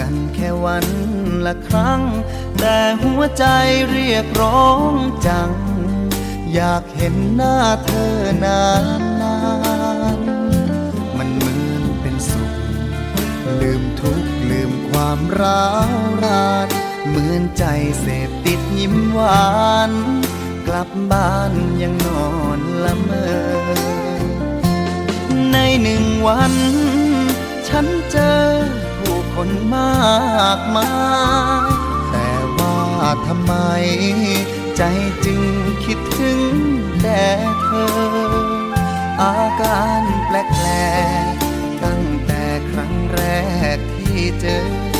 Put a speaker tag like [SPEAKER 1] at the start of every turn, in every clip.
[SPEAKER 1] กันแค่วันละครั้ง แต่หัวใจเรียกร้องจัง อยากเห็นหน้าเธอนานนานมันเหมือนเป็นสุข ลืมทุกข์ลืมความร้าวรานเหมือนใจเสพติดยิ้มหวาน กลับบ้านยังนอนละเมอ ในหนึ่งวัน ฉันเจอ คนมากมาย แต่ว่าทำไม ใจจึงคิดถึงแต่เธอ อาการแปลกๆตั้งแต่ครั้งแรกที่เจอ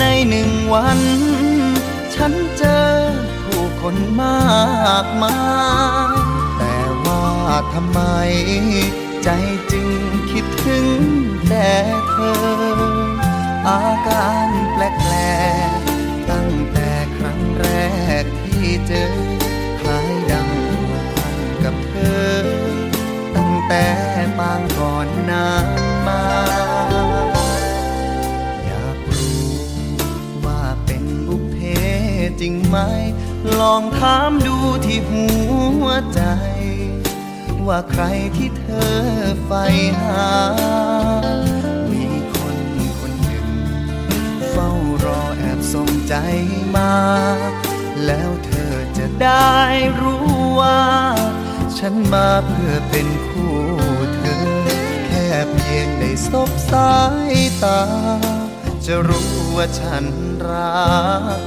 [SPEAKER 1] ในหนึ่งวัน ฉันเจอผู้คนมากมาย แต่ว่าทำไม ใจจึงคิดถึงแต่เธอ อาการแปลกๆตั้งแต่ครั้งแรกที่เจอคล้ายดังกพันกับเธอ ตั้งแต่ปางก่อนนา จริงไหม ลองถามดูที่หัวใจ ว่าใครที่เธอใฝ่หา มีคนคนหนึ่ง เฝ้ารอแอบส่งใจมา แล้วเธอจะได้รู้ว่า ฉันมาเพื่อเป็นคู่เธอ แค่เพียงได้สบสายตาจะรู้ว่าฉันรัก